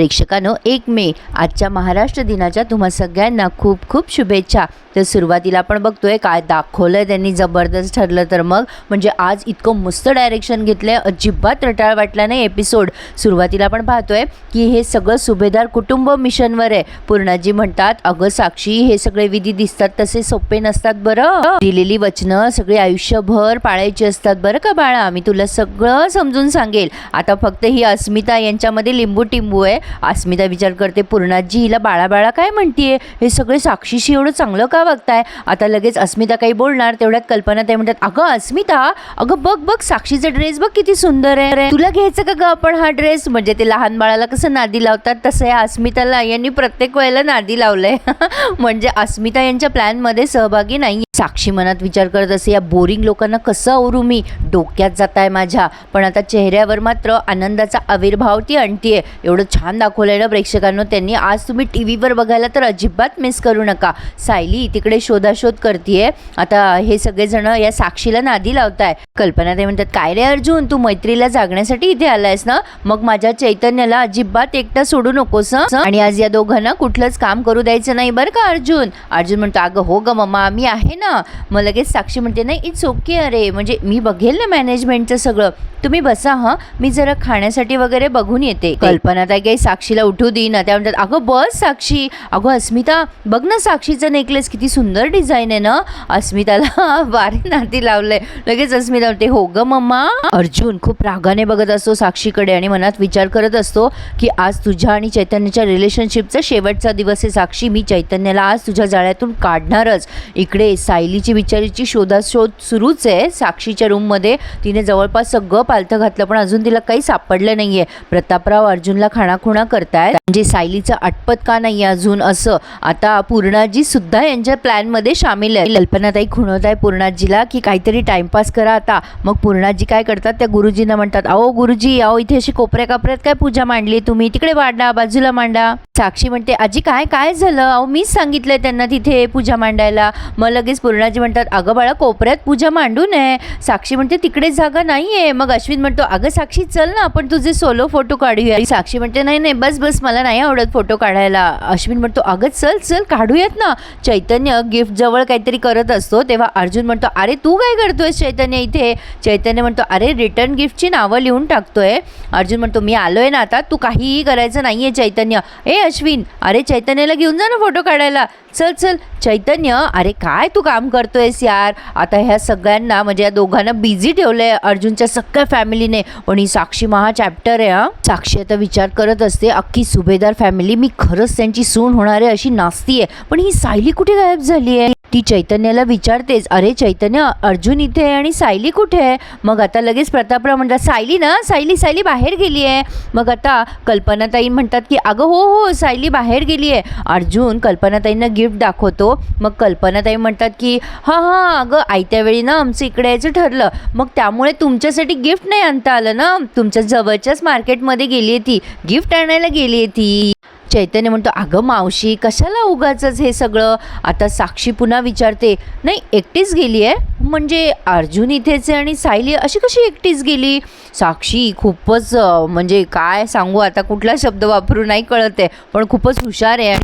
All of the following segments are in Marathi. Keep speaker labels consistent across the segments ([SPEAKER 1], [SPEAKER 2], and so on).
[SPEAKER 1] प्रेक्षकांनो एक मे आजच्या महाराष्ट्र दिनाच्या तुम्हा सगळ्यांना खूप खूप शुभेच्छा. तर सुरुवातीला आपण बघतोय काय दाखवलंय त्यांनी जबरदस्त ठरलं तर मग. म्हणजे आज इतकं मस्त डायरेक्शन घेतलंय अजिबात रटाळ वाटला नाही एपिसोड सुरुवातीला आपण पाहतोय की हे सगळं सुभेदार कुटुंब मिशनवर आहे. पूर्णाजी म्हणतात अगं साक्षी हे सगळे विधी दिसतात तसे सोपे नसतात बरं. दिलेली वचनं सगळी आयुष्यभर पाळायची असतात बरं का बाळा? मी तुला सगळं समजून सांगेल. आता फक्त ही अस्मिता यांच्यामध्ये लिंबू टिंबू आहे. अस्मिता विचार करते पूर्णाजी हिला बाळा बाळा काय म्हणतीये? हे सगळे साक्षीशी एवढं चांगलं का बघताय? आता लगेच अस्मिता काही बोलणार तेवढ्यात कल्पना ते म्हणतात अगं अस्मिता अगं बघ बघ साक्षीचा ड्रेस बघ किती सुंदर आहे. रे. तुला घ्यायचं का ग आपण हा ड्रेस म्हणजे ते लहान बाळाला कसं नादी लावतात तसं या अस्मिताला यांनी प्रत्येक वेळेला नादी लावलंय. म्हणजे अस्मिता यांच्या प्लॅनमध्ये सहभागी नाही साक्षी मनात विचार करत असे या बोरिंग लोकांना कसं आवरू मी? डोक्यात जात आहे माझ्या. पण आता चेहऱ्यावर मात्र आनंदाचा आविर्भाव ती आणतीये. एवढं छान दाखवलंय ना प्रेक्षकांनो त्यांनी. आज तुम्ही टी व्हीवर बघायला तर अजिबात मिस करू नका. सायली तिकडे शोधाशोध करतीये. आता हे सगळेजण या साक्षीला नादी लावताय. कल्पना ते म्हणतात काय रे अर्जुन तू मैत्रीला जागण्यासाठी इथे आलायस ना? मग माझ्या चैतन्याला अजिबात एकटा सोडू नकोस आणि आज या दोघांना कुठलंच काम करू द्यायचं नाही बरं का अर्जुन? अर्जुन म्हणतो अगं हो ग मम्मा मी आहे ना. मग लगेच साक्षी म्हणते नाही इट्स ओके अरे म्हणजे मी बघेल ना मॅनेजमेंटचं सगळं. तुम्ही बसा हं. मी जरा खाण्यासाठी वगैरे बघून येते. कल्पना ताई काही साक्षीला उठू देईना त्या म्हणतात अगं बस साक्षी. अगं अस्मिता बघ ना साक्षीचं नेकलेस किती सुंदर डिझाईन आहे ना. अस्मिताला वारी नाती लावलंय. लगेच अस्मिता म्हणते हो ग मम्मा. अर्जुन खूप रागाने बघत असतो साक्षीकडे आणि मनात विचार करत असतो की आज तुझ्या आणि चैतन्याच्या रिलेशनशिपचा शेवटचा दिवस आहे साक्षी. मी चैतन्याला आज तुझ्या जाळ्यातून काढणारच. इकडे सायलीची बिचारीची शोधाशोध सुरूच आहे. साक्षीच्या रूममध्ये तिने जवळपास सगळं पालथं घातलं पण अजून तिला काही सापडलं नाहीये. प्रतापराव अर्जुनला खाणाखुणा करतायत. म्हणजे सायलीचं आटपत का नाही अजून असं? आता पूर्णाजी सुद्धा यांच्या प्लॅनमध्ये सामील आहे कल्पनाताई खुणवत आहे पूर्णाजीला की काहीतरी टाइमपास करा आता. मग पूर्णाजी काय करतात? त्या गुरुजींना म्हणतात अहो गुरुजी अहो इथे अशी कोपऱ्या कापऱ्यात काय पूजा मांडली तुम्ही? तिकडे मांडा बाजूला मांडा. साक्षी म्हणते आजी काय काय झालं? अहो मीच सांगितलंय त्यांना तिथे पूजा मांडायला. मग लगेच पूर्णाजी म्हणतात अगं बाळा कोपऱ्यात पूजा मांडू नये. साक्षी म्हणते तिकडे जागा नाहीये. मग अश्विन म्हणतो अगं साक्षी चल ना आपण तुझे सोलो फोटो काढूया. साक्षी म्हणते नाही नाही बस बस मला नाही आवडत फोटो काढायला. अश्विन म्हणतो अगं चल चल काढूयात ना. चैतन्य गिफ्ट जवळ काहीतरी करत असतो तेव्हा अर्जुन म्हणतो अरे तू काय करतोयस चैतन्य इथे? चैतन्य म्हणतो अरे रिटर्न गिफ्टची नावं लिहून टाकतोय. अर्जुन म्हणतो मी आलोय ना आता तू काहीही करायचं नाहीये चैतन्य. ए अश्विन अरे चैतन्यला घेऊन जा ना फोटो काढायला. चल चल. चैतन्य अरे काय तू काम करतोयस यार? आता ह्या सगळ्यांना म्हणजे या दोघांना बिझी ठेवलंय अर्जुनच्या सगळ्या फॅमिलीने पण ही साक्षी महा चॅप्टर आहे हा. साक्षी आता विचार करत असते अख्खी सुभेदार फॅमिली मी खरंच त्यांची सून होणार आहे अशी नाचतीये पण ही सायली कुठे गायब झाली आहे? ती चैतन्याला विचारतेच अरे चैतन्य अर्जुन इथे आहे आणि सायली कुठे आहे? मग आता लगेच प्रतापराव म्हणतात सायली ना सायली सायली बाहेर गेली आहे. मग आता कल्पनाताई म्हणतात की अगं हो हो सायली बाहेर गेली आहे. अर्जुन कल्पनाताईंना गिफ्ट दाखवतो. मग कल्पनाताई म्हणतात की हां हां अगं आयत्या वेळी ना आमचं इकडे यायचं ठरलं. मग त्यामुळे तुमच्यासाठी गिफ्ट नाही आणता आलं ना? तुमच्या जवळच्याच मार्केटमध्ये गेली आहे ती. गिफ्ट आणायला गेली आहे ती. चैतन्य म्हणतो अगं मावशी कशाला उगाचंच हे सगळं? आता साक्षी पुन्हा विचारते नाही एकटीच गेली आहे? म्हणजे अर्जुन इथेच आहे आणि सायली अशी कशी एकटीच गेली? साक्षी खूपच म्हणजे काय सांगू आता कुठला शब्द वापरू नाही कळत आहे पण खूपच हुशार आहे.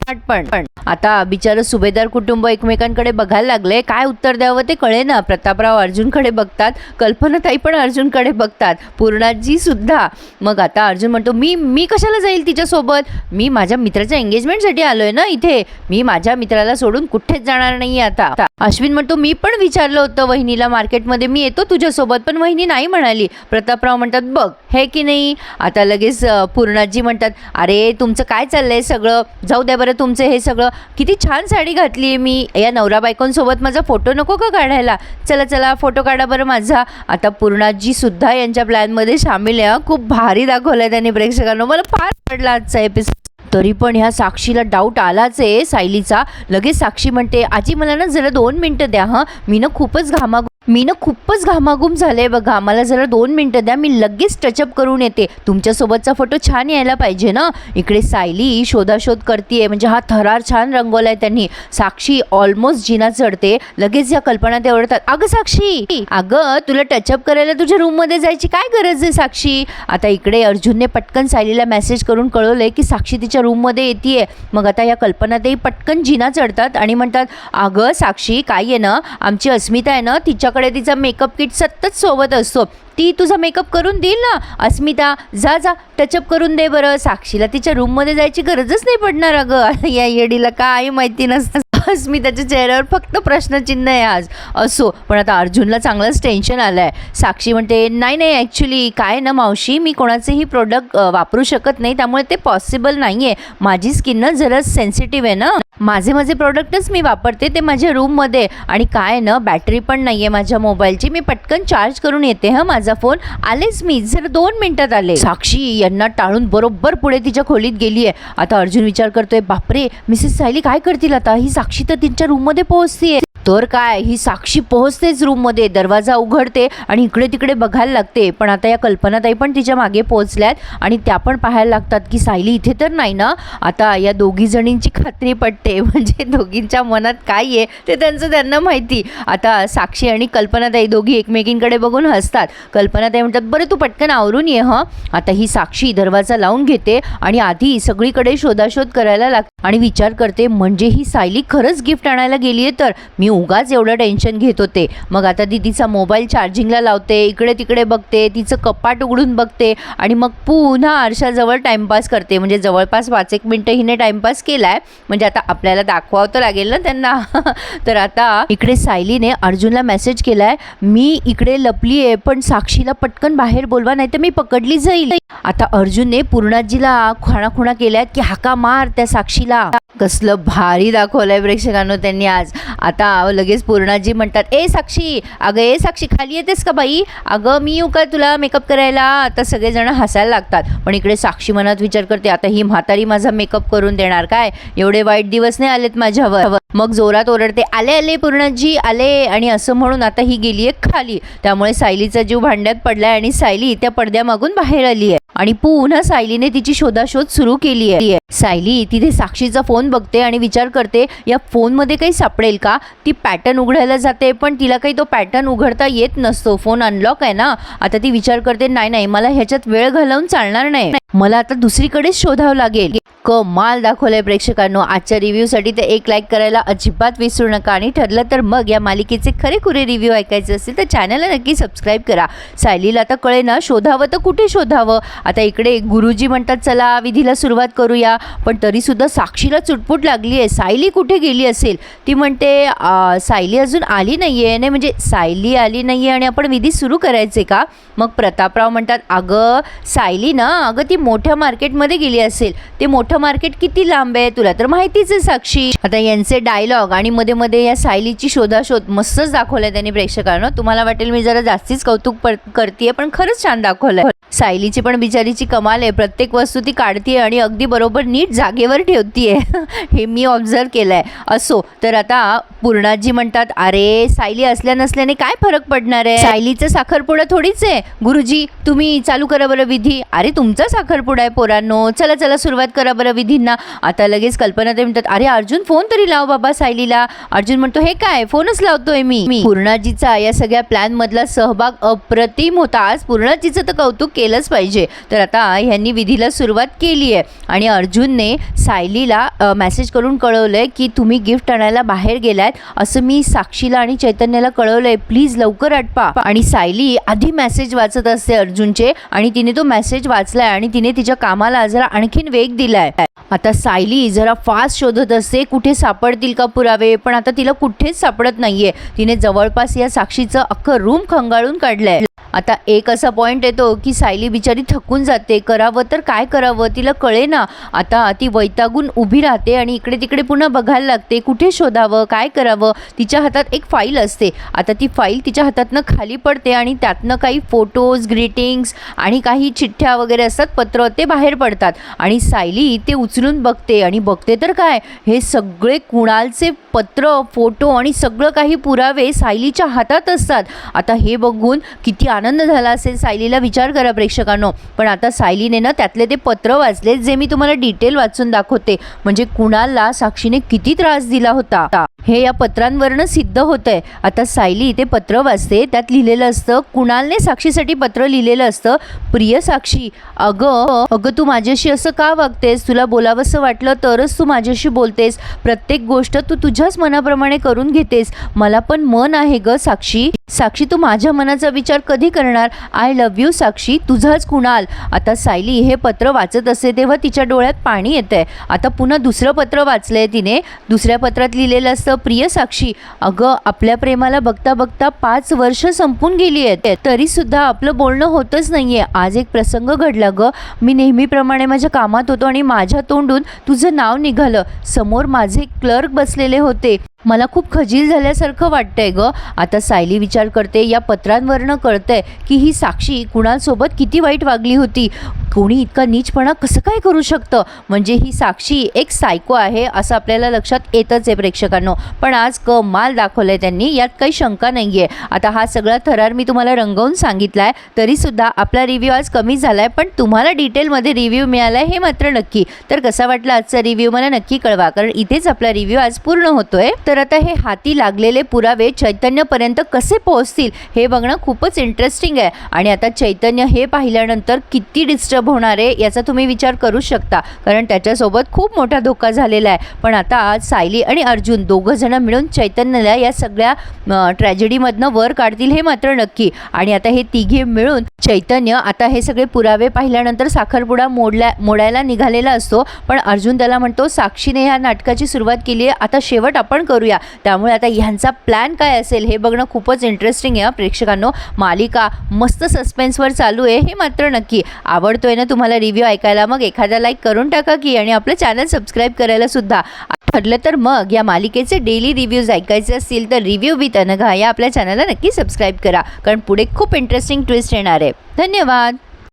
[SPEAKER 1] पण पण आता बिचारं सुभेदार कुटुंब एकमेकांकडे बघायला लागले. काय उत्तर द्यावं ते कळे ना प्रतापराव अर्जुनकडे बघतात. कल्पनाताई पण अर्जुनकडे बघतात. पूर्णाजी सुद्धा. मग आता अर्जुन म्हणतो मी मी कशाला जाईल तिच्यासोबत? मी माझ्या मित्राच्या एंगेजमेंटसाठी आलोय ना इथे. मी माझ्या मित्राला सोडून कुठेच जाणार नाही आता. अश्विन म्हणतो मी पण विचारलं होतं वहिनीला मार्केटमध्ये. मी येतो तुझ्यासोबत. पण वहिनी नाही म्हणाली. प्रतापराव म्हणतात बघ हे की नाही? आता लगेच पूर्णाजी म्हणतात अरे तुमचं काय चाललंय सगळं? जाऊ द्या बरं तुमचं हे सगळं. किती छान साडी घातली आहे मी. या नवरा बायकोंसोबत माझा फोटो नको का काढायला? चला चला फोटो काढा बरं माझा. आता पूर्णाजी सुद्धा यांच्या प्लॅनमध्ये सामील आहे. खूप भारी दाखवलं आहे त्यांनी प्रेक्षकांना. मला फार आवडला आजचा एपिसोड तरी पण ह्या साक्षीला डाऊट आलाच आहे सायलीचा. लगेच साक्षी म्हणते आजी मला ना जरा दोन मिनटं द्या हां. मी ना खूपच घामा मी ना खूपच घामाघूम झाले बघा. मला जरा दोन मिनटं द्या मी लगेच टचअप करून येते. तुमच्यासोबतचा फोटो छान यायला पाहिजे ना? इकडे सायली शोधाशोध करते म्हणजे हा थरार छान रंगवलाय त्यांनी. साक्षी ऑलमोस्ट जिना चढते. लगेच या कल्पना ते ओरडतात अगं साक्षी अगं तुला टचअप करायला तुझ्या रूममध्ये जायची काय गरज आहे साक्षी? आता इकडे अर्जुनने पटकन सायलीला मेसेज करून कळवलंय की साक्षी तिच्या रूममध्ये येते मग आता या कल्पना ते पटकन जिना चढतात आणि म्हणतात अगं साक्षी काय आहे ना? आमची अस्मिता आहे ना तिच्या तुझ्याकडे तिचा मेकअप किट सतत सोबत असतो. ती तुझा मेकअप करून देईल ना? अस्मिता जा जा टचअप करून दे बरं. साक्षीला तिच्या रूममध्ये जायची गरजच नाही पडणार अगं. या येडीला काय माहिती नसतं. अस्मिताच्या चेहऱ्यावर फक्त प्रश्नचिन्ह आहे आज. असो पण आता अर्जुनला चांगलंच टेन्शन आलं आहे साक्षी म्हणते नाही नाही ॲक्च्युली काय ना मावशी मी कोणाचेही प्रोडक्ट वापरू शकत नाही. त्यामुळे ते पॉसिबल नाही आहे माझी स्किन ना जरा सेन्सिटिव्ह आहे ना. माझे माझे प्रोडक्टच मी वापरते ते माझ्या रूममध्ये आणि काय ना बॅटरी पण नाही आहे माझ्या मोबाईलची मी पटकन चार्ज करून येते हं माझा फोन आलेच मी जर दोन मिनटात आले. साक्षी यांना टाळून बरोबर पुढे तिच्या खोलीत गेली आहे आता अर्जुन विचार करतोय बापरे मिसेस सायली काय करतील आता? ही साक्षी तर तिच्या रूममध्ये पोहोचते तर काय? ही साक्षी पोहोचतेच रूममध्ये. दरवाजा उघडते आणि इकडे तिकडे बघायला लागते. पण आता या कल्पनाताई पण तिच्यामागे पोहोचल्यात आणि त्या पण पाहायला लागतात की सायली इथे तर नाही ना? आता या दोघी जणींची खात्री पटते. म्हणजे दोघींच्या मनात काय आहे ते त्यांचं त्यांना माहिती. आता साक्षी आणि कल्पनाताई दोघी एकमेकींकडे बघून हसतात. कल्पनाताई म्हणतात बरं तू पटकन आवरून ये हं. आता ही साक्षी दरवाजा लावून घेते आणि आधी सगळीकडे शोधाशोध करायला लागते आणि विचार करते म्हणजे ही सायली खरंच गिफ्ट आणायला गेली आहे तर? मी उगाच एवढं टेन्शन घेत होते. मग आता ती तिचा मोबाईल चार्जिंगला लावते इकडे तिकडे बघते तिचं कपाट उघडून बघते आणि मग पुन्हा आरशाजवळ टाईमपास करते. म्हणजे जवळपास पाच एक मिनटं हिने टाईमपास केला आहे म्हणजे आता आपल्याला दाखवावं तर लागेल ना त्यांना. तर आता इकडे सायलीने अर्जुनला मेसेज केला आहे मी इकडे लपली आहे पण साक्षीला पटकन बाहेर बोलवा नाही तर मी पकडली जाईल. आता अर्जुनने पूर्णाजीला खुणा केल्यात की हाका मार त्या साक्षीला. कसलं भारी दाखवलंय प्रेक्षकांनो त्यांनी आज. आता लगेच पूर्णाजी म्हणतात ए साक्षी अगं ए साक्षी खाली येतेस का बाई? अगं मी येऊ का तुला मेकअप करायला? आता सगळेजण हसायला लागतात. पण इकडे साक्षी मनात विचार करते आता ही म्हातारी माझा मेकअप करून देणार काय? एवढे वाईट दिवस नाही आलेत माझ्यावर. मग जोरात ओरडते आले आले पूर्णाजी आले. आणि असं म्हणून आता ही गेली आहे खाली. त्यामुळे सायलीचा जीव भांड्यात पडलाय आणि सायली त्या पडद्यामागून बाहेर आली आहे आणि पुन्हा सायलीने तिची शोधाशोध सुरू केली आहे. सायली तिथे साक्षीचा फोन बघते आणि विचार करते या फोनमध्ये काही सापडेल का? ती पॅटर्न उघडायला जाते पण तिला काही तो पॅटर्न उघडता येत नसतो. फोन अनलॉक आहे ना? आता ती विचार करते नाही नाही मला ह्याच्यात वेळ घालवून चालणार नाही. मला आता दुसरीकडेच शोधावं लागेल. कमाल दाखवलंय प्रेक्षकांनो. आजच्या रिव्ह्यूसाठी तर एक लाईक करायला अजिबात विसरू नका. आणि ठरलं तर मग या मालिकेचे खरे खुरे रिव्ह्यू ऐकायचे असतील तर चॅनलला नक्की सबस्क्राईब करा. सायलीला आता कळे ना शोधावं तर कुठे शोधावं? आता इकडे गुरुजी म्हणतात चला विधीला सुरुवात करूया. पण तरीसुद्धा साक्षीला चुटपुट लागली आहे सायली कुठे गेली असेल? ती म्हणते सायली अजून आली नाही आहे नाही म्हणजे सायली आली नाही आहे आणि आपण विधी सुरू करायचे का? मग प्रतापराव म्हणतात अगं सायली ना अगं ती मोठ्या मार्केटमध्ये गेली असेल. ते मोठं मार्केट किती लांब आहे तुला? तर माहितीच आहे साक्षी. आता यांचे डायलॉग आणि मध्ये मध्ये या सायलीची शोधाशोध मस्तच दाखवलंय त्यांनी प्रेक्षकांना. तुम्हाला वाटेल मी जरा जास्तीच कौतुक करते पण खरंच छान दाखवलंय. सायलीची पण बिचारीची कमाल आहे. प्रत्येक वस्तू ती काढतीये आणि अगदी बरोबर नीट जागेवर ठेवतीये. हे मी ऑब्झर्व केलंय. असो तर आता पूर्णाजी म्हणतात अरे सायली असल्या नसल्याने काय फरक पडणार आहे? सायलीचं साखरपुडा थोडीच आहे. गुरुजी तुम्ही चालू करा बरं विधी. अरे तुमचा साखर साखरपुडा आहे पोरांनो. चला चला सुरुवात करा बरं विधींना. आता लगेच कल्पना ते म्हणतात अरे अर्जुन फोन तरी लाव बाबा सायलीला. अर्जुन म्हणतो हे काय? फोनच लावतोय मी. मी पूर्णाजीचा या सगळ्या प्लॅन मधला सहभाग अप्रतिम होता. आज पूर्णाजीचं तर कौतुक केलंच पाहिजे. तर आता ह्यांनी विधीला सुरुवात केली आहे. आणि अर्जुनने सायलीला मेसेज करून कळवलंय की तुम्ही गिफ्ट आणायला बाहेर गेलायत. असं मी साक्षीला आणि चैतन्याला कळवलंय. प्लीज लवकर आटपा. आणि सायली आधी मेसेज वाचत असते अर्जुनचे. आणि तिने तो मेसेज वाचलाय आणि तिने तिच्या कामाला जरा आणखीन वेग दिलाय. आता सायली जरा फास्ट शोधत असते कुठे सापडतील का पुरावे? पण आता तिला कुठेच सापडत नाहीये. तिने जवळपास या साक्षीचं अख्खं रूम खंगाळून काढलंय. आता एक असा पॉईंट येतो की सायली बिचारी थकून जाते. करावं तर काय करावं? तिला कळे ना आता ती वैतागून उभी राहते आणि इकडे तिकडे पुन्हा बघायला लागते. कुठे शोधावं? काय करावं? तिच्या हातात एक फाईल असते. आता ती फाईल तिच्या हातातनं खाली पडते आणि त्यातनं काही फोटोज ग्रीटिंग्स आणि काही चिठ्ठ्या वगैरे असतात पत्र ते बाहेर पडतात. आणि सायली ते उचलून बघते. आणि बघते तर काय? हे सगळे कुणालचे पत्र फोटो आणि सगळं काही पुरावे सायलीच्या हातात असतात. आता हे बघून किती आनंद झाला असेल सायलीला विचार करा प्रेक्षकांनो. पण आता सायलीने ना त्यातले ते पत्र वाचले जे मी तुम्हाला डिटेल वाचून दाखवते. म्हणजे कुणालला साक्षीने किती त्रास दिला होता. हे या पत्रांवरनं सिद्ध होत आहे आता सायली ते पत्र वाचते त्यात लिहिलेलं असतं कुणालने साक्षीसाठी पत्र लिहिलेलं असतं? प्रिय साक्षी अगं अगं तू माझ्याशी असं का वागतेस? तुला बोलावंसं वाटलं तरच तू माझ्याशी बोलतेस. प्रत्येक गोष्ट तू तुझ्याच मनाप्रमाणे करून घेतेस. मला पण मन आहे ग साक्षी. साक्षी तू माझ्या मनाचा विचार कधी करणार. I love you Sakshi. तुझाच Kunal. आता सायली हे पत्र वाचत असते तेव्हा तिच्या डोळ्यात पाणी येतं आहे आता पुन्हा दुसरं पत्र वाचलं आहे तिने. दुसऱ्या पत्रात लिहिलेलं असतं प्रिय साक्षी अगं आपल्या प्रेमाला बघता बघता पाच वर्ष संपून गेली आहेत. तरीसुद्धा आपलं बोलणं होतच नाही आहे आज एक प्रसंग घडला ग. मी नेहमीप्रमाणे माझ्या कामात होतो आणि माझ्या तोंडून तुझं नाव निघालं. समोर माझे क्लर्क बसलेले होते. मला खूप खजील झाल्यासारखं वाटतंय ग. आता सायली विचार करते या पत्रांवरनं कळतंय की ही साक्षी कुणालसोबत किती वाईट वागली होती. कोणी इतका नीचपणा कसं काय करू शकतं? म्हणजे ही साक्षी एक सायको आहे असं आपल्याला लक्षात येतच आहे प्रेक्षकांनो. पण आज कमाल दाखवलं आहे त्यांनी यात काही शंका नाही आहे आता हा सगळा थरार मी तुम्हाला रंगवून सांगितला आहे तरीसुद्धा आपला रिव्ह्यू आज कमी झाला आहे पण तुम्हाला डिटेलमध्ये रिव्ह्यू मिळाला आहे हे मात्र नक्की. तर कसा वाटला आजचा रिव्ह्यू मला नक्की कळवा कारण इथेच आपला रिव्ह्यू आज पूर्ण होतोय. तर तर आता हे हाती लागलेले पुरावे चैतन्यपर्यंत कसे पोहोचतील हे बघणं खूपच इंटरेस्टिंग आहे. आणि आता चैतन्य हे पाहिल्यानंतर किती डिस्टर्ब होणार आहे याचा तुम्ही विचार करू शकता. कारण त्याच्यासोबत खूप मोठा धोका झालेला आहे. पण आता आज सायली आणि अर्जुन दोघं जण मिळून चैतन्यला या सगळ्या ट्रॅजेडीमधनं वर काढतील हे मात्र नक्की. आणि आता हे तिघे मिळून चैतन्य आता हे सगळे पुरावे पाहिल्यानंतर साखरपुडा मोडला मोडायला निघालेला असतो. पण अर्जुन त्याला म्हणतो साक्षीने ह्या नाटकाची सुरुवात केली आहे आता शेवट आपण करू करूया. त्यामुळे आता ह्यांचा प्लॅन काय असेल हे बघणं खूपच इंटरेस्टिंग आहे प्रेक्षकांनो मालिका मस्त सस्पेन्सवर चालू आहे हे मात्र नक्की. आवडतोय ना तुम्हाला रिव्ह्यू ऐकायला? मग एखादा लाईक करून टाका की आणि आपलं चॅनल सबस्क्राईब करायला सुद्धा. ठरलं तर मग या मालिकेचे डेली रिव्ह्यूज ऐकायचे असतील तर रिव्ह्यू विथ अनघा या आपल्या चॅनलला नक्की सबस्क्राईब करा. कारण पुढे खूप इंटरेस्टिंग ट्विस्ट येणार आहे. धन्यवाद!